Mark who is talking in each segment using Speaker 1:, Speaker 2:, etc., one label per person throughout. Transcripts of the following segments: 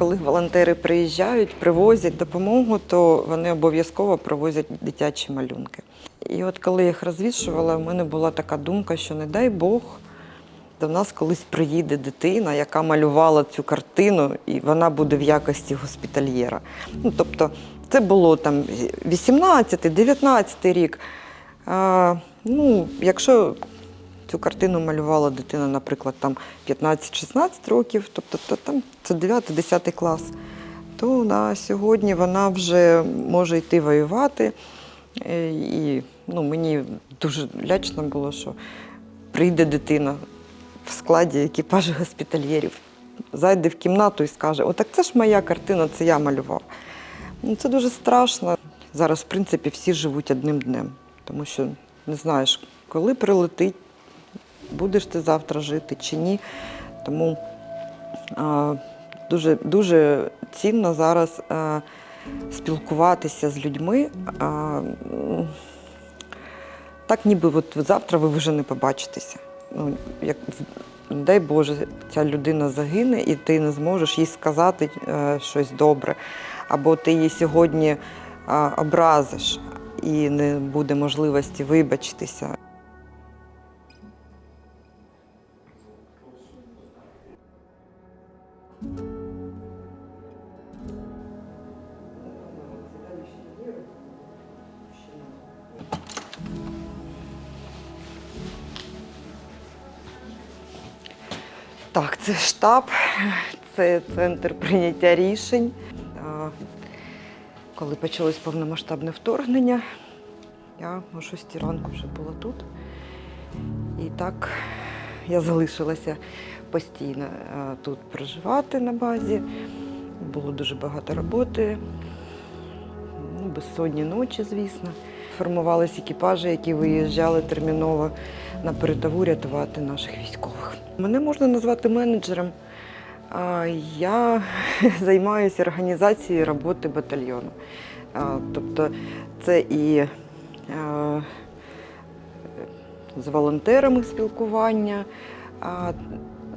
Speaker 1: коли волонтери приїжджають, привозять допомогу, то вони обов'язково привозять дитячі малюнки. І от коли я їх розвішувала, в мене була така думка, що не дай Бог, до нас колись приїде дитина, яка малювала цю картину, і вона буде в якості госпітальєра. Ну, тобто, це було там 18-19 рік. А, ну, якщо цю картину малювала дитина, наприклад, там 15-16 років, тобто то, там це 9-10 клас, то на сьогодні вона вже може йти воювати. Е, І ну, мені дуже лячно було, що прийде дитина в складі екіпажу госпітальєрів, зайде в кімнату і скаже: Отак це ж моя картина, це я малював. Ну, це дуже страшно. Зараз, в принципі, всі живуть одним днем, тому що не знаєш, коли прилетить, будеш ти завтра жити чи ні. Тому а, дуже, дуже цінно зараз а, спілкуватися з людьми. А, так, ніби от завтра ви вже не побачитеся. Ну, як, дай Боже, ця людина загине, і ти не зможеш їй сказати е, щось добре. Або ти її сьогодні образиш і не буде можливості вибачитися. Так, це штаб, це центр прийняття рішень. Коли почалось повномасштабне вторгнення, я о 6 ранку вже була тут. І так я залишилася постійно тут проживати на базі. Було дуже багато роботи, ну, безсонні ночі, звісно. Формувалися екіпажі, які виїжджали терміново на передову рятувати наших військових. Мене можна назвати менеджером. Я займаюся організацією роботи батальйону. Тобто це і з волонтерами спілкування,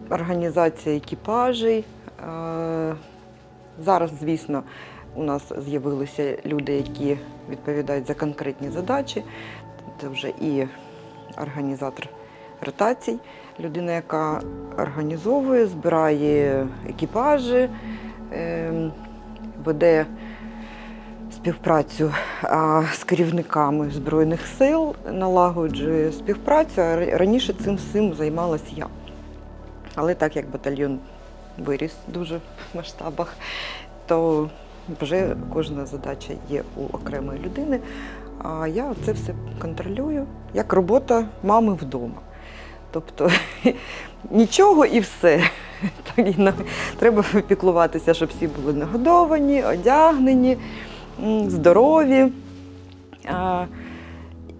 Speaker 1: організація екіпажей. Зараз, звісно, у нас з'явилися люди, які відповідають за конкретні задачі. Це вже і організатор ротацій, людина, яка організовує, збирає екіпажі, ем, веде співпрацю з керівниками Збройних сил, налагоджує співпрацю. Раніше цим всім займалась я. Але так як батальйон виріс дуже в масштабах, то вже кожна задача є у окремої людини. А я це все контролюю, як робота мами вдома. Тобто нічого і все. Треба піклуватися, щоб всі були нагодовані, одягнені, здорові.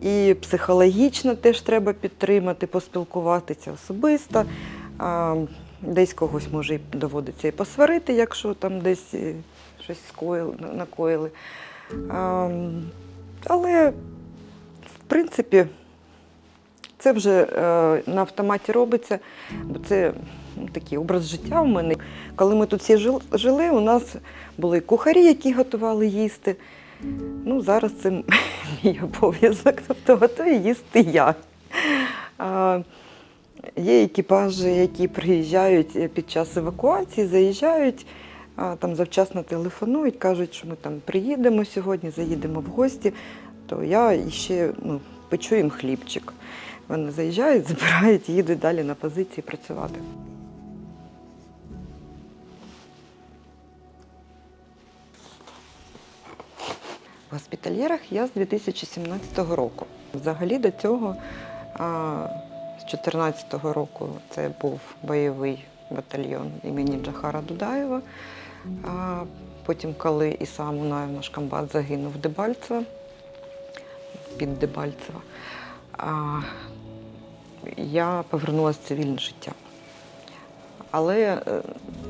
Speaker 1: І психологічно теж треба підтримати, поспілкуватися особисто. Десь когось може доводиться і посварити, якщо там десь е, щось скоїли, накоїли. А, Але, в принципі, це вже е, на автоматі робиться, бо це ну, такий образ життя в мене. Коли ми тут всі жили, у нас були кухарі, які готували їсти. Ну, зараз це мій обов'язок, тобто готую їсти я. А, Є екіпажі, які приїжджають е, під час евакуації, заїжджають, там завчасно телефонують, кажуть, що ми там приїдемо сьогодні, заїдемо в гості, то я ще ну, печу їм хлібчик. Вони заїжджають, забирають, їдуть далі на позиції працювати. В госпітальєрах я з 2017 року. Взагалі до цього а, з 2014 року це був бойовий батальйон імені Джахара Дудаєва. А потім, коли Ісам Унаєв, наш комбат, загинув в Дебальцево, під Дебальцево, а, я повернулася в цивільне життя. Але е,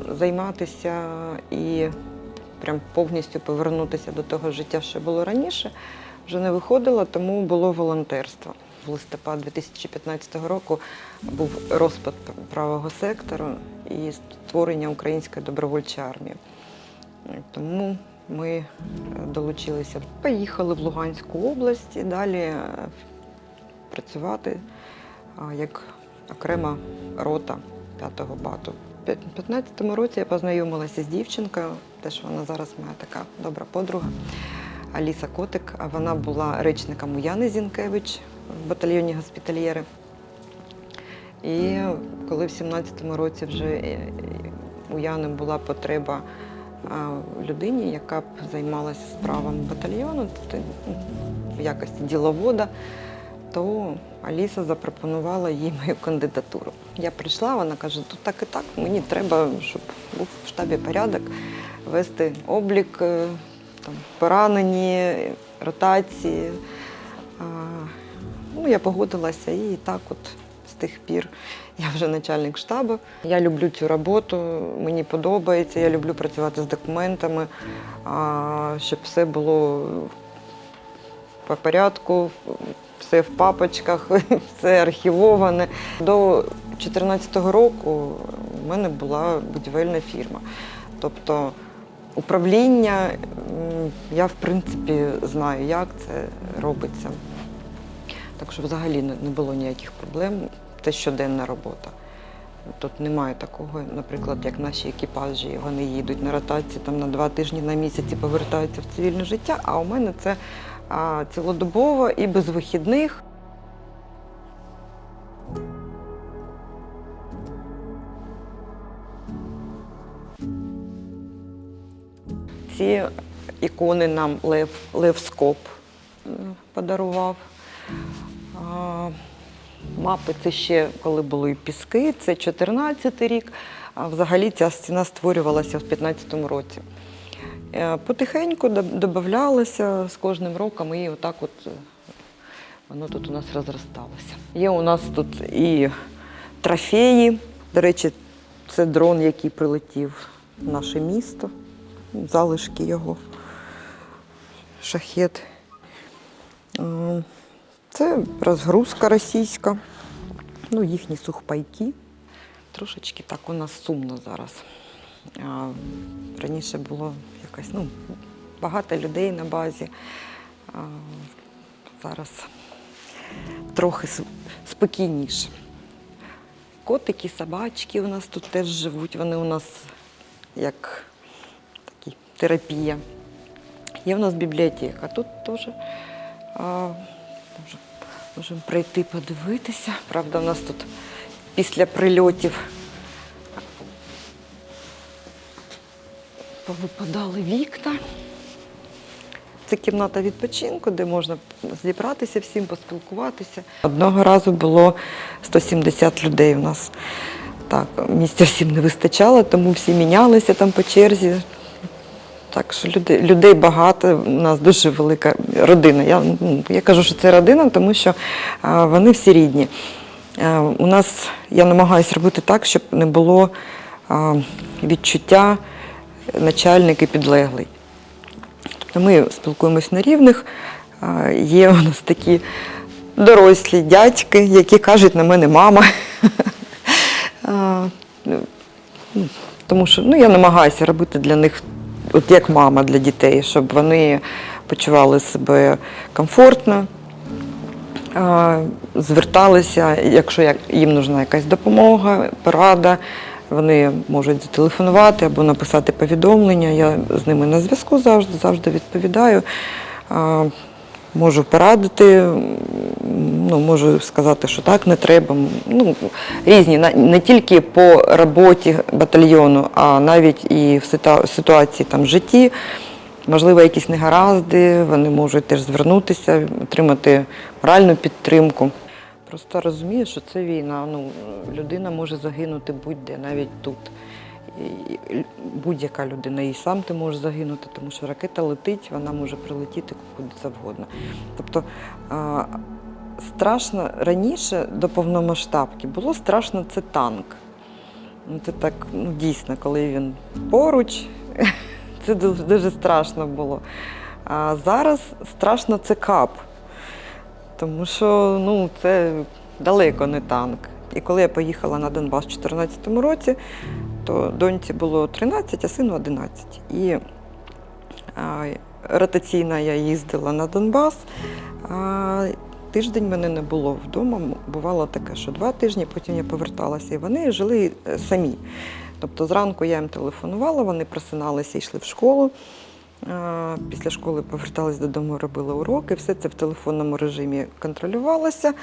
Speaker 1: займатися і прям повністю повернутися до того життя, що було раніше, вже не виходило, тому було волонтерство. В листопад 2015 року був розпад правого сектору і створення української добровольчої армії. Тому ми е, долучилися. Поїхали в Луганську область і далі е, працювати як окрема рота 5-го бату. У 2015 році я познайомилася з дівчинкою, теж вона зараз моя така добра подруга. Аліса Котик, вона була речником Яни Зінкевич в батальйоні госпітальєри. І коли в 17-му році вже е, у Яни була потреба людині, яка б займалася справами батальйону т- ну, в якості діловода, то Аліса запропонувала їй мою кандидатуру. Я прийшла, вона каже, тут так і так, мені треба, щоб був в штабі порядок, вести облік, е, там, поранені, ротації. Ну, я погодилася і так от з тих пір я вже начальник штабу. Я люблю цю роботу, мені подобається, я люблю працювати з документами, щоб все було по порядку, все в папочках, все архівоване. До 2014 року в мене була будівельна фірма. Тобто управління, я в принципі знаю, як це робиться. Так що взагалі не було ніяких проблем. Це щоденна робота. Тут немає такого, наприклад, як наші екіпажі, вони їдуть на ротації там на два тижні на місяць і повертаються в цивільне життя. А у мене це а, цілодобово і без вихідних. Ці ікони нам Лев, Лев Скоп е, подарував. Мапи це ще коли були піски, це 14 рік. А взагалі ця стіна створювалася в 15-му році. Е, Потихеньку додавалося з кожним роком, і отак от е, воно тут у нас розросталося. Є у нас тут і трофеї. До речі, це дрон, який прилетів в наше місто, залишки його, шахет. Це розгрузка російська, ну, їхні сухпайки. Трошечки так у нас сумно зараз. А, раніше було якось ну, багато людей на базі. А, зараз трохи спокійніше. Котики, собачки у нас тут теж живуть. Вони у нас як такі терапія. Є в нас бібліотека. Тут теж може, можемо прийти подивитися. Правда, у нас тут після прильотів повипадали вікна. Це кімната відпочинку, де можна зібратися всім, поспілкуватися. Одного разу було 170 людей у нас. Так, місця всім не вистачало, тому всі мінялися там по черзі. Так що людей, людей багато, у нас дуже велика родина. Я, ну, я кажу, що це родина, тому що а, вони всі рідні. А, у нас я намагаюся робити так, щоб не було а, відчуття начальник і підлеглий. Тобто ми спілкуємось на рівних. А, Є у нас такі дорослі дядьки, які кажуть на мене мама. Ну, ну, Тому що ну, я намагаюся робити для них от як мама для дітей, щоб вони почували себе комфортно, зверталися, якщо їм нужна якась допомога, порада, вони можуть зателефонувати або написати повідомлення. Я з ними на зв'язку завжди, завжди відповідаю. Можу порадити, ну, можу сказати, що так не треба. Ну, різні, не тільки по роботі батальйону, а навіть і в ситуації там, в житті. Можливо, якісь негаразди, вони можуть теж звернутися, отримати моральну підтримку. Просто розумію, що це війна. Ну, людина може загинути будь-де, навіть тут. Будь-яка людина, і сам ти можеш загинути, тому що ракета летить, вона може прилетіти куди завгодно. Тобто страшно раніше до повномасштабки було страшно це танк. Ну, Це так ну, дійсно, коли він поруч, це дуже страшно було. А зараз страшно це кап. Тому що ну, це далеко не танк. І коли я поїхала на Донбас у 2014 році, то доньці було 13, а сину 11. І а, ротаційно я їздила на Донбас. А, тиждень мене не було вдома. Бувало таке, що два тижні, потім я поверталася, і вони жили е, самі. Тобто зранку я їм телефонувала, вони просиналися і йшли в школу. Після школи повертались додому, робили уроки. Все це в телефонному режимі контролювалося.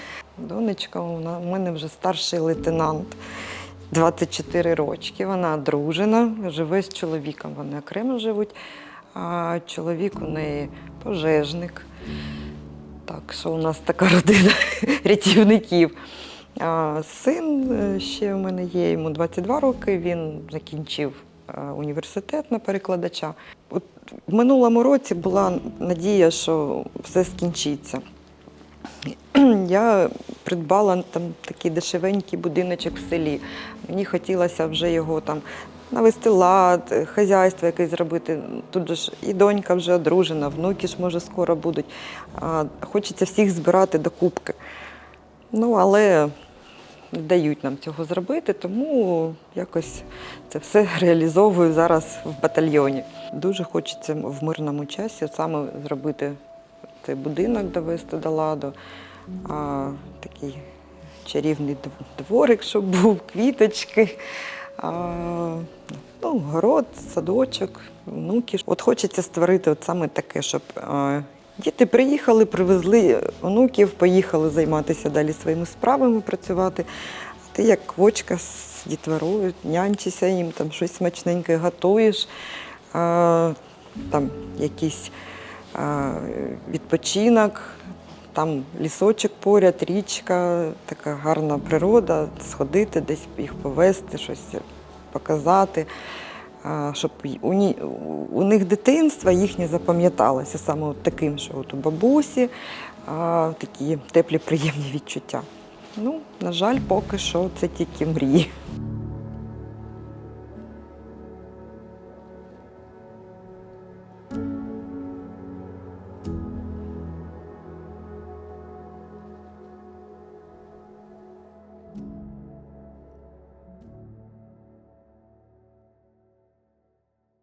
Speaker 1: Донечка у на- мене вже старший лейтенант. 24 рочки. Вона одружена, живе з чоловіком. Вони окремо живуть. А чоловік у неї пожежник. Так що у нас така родина рятівників. А син е, ще у мене є, йому 22 роки. Він закінчив е, університет на перекладача. От в минулому році була надія, що все скінчиться. Я придбала там такий дешевенький будиночок в селі. Мені хотілося вже його там навести лад, хазяйство якесь зробити. Тут же ж і донька вже одружена, внуки ж може скоро будуть. А хочеться всіх збирати до кубки. Ну, але не дають нам цього зробити, тому якось це все реалізовую зараз в батальйоні. Дуже хочеться в мирному часі саме зробити цей будинок довести до ладу, а, такий чарівний дворик, щоб був, квіточки, а, ну, город, садочок, внуки. От хочеться створити от саме таке, щоб а, діти приїхали, привезли онуків, поїхали займатися далі своїми справами, працювати. А ти як квочка з дітворою, нянчишся їм, там щось смачненьке готуєш, а, там якісь відпочинок, там лісочок поряд, річка, така гарна природа, сходити, десь їх повезти, щось показати, щоб у, них дитинство їхнє запам'яталося саме от таким, що от у бабусі такі теплі, приємні відчуття. Ну, на жаль, поки що це тільки мрії.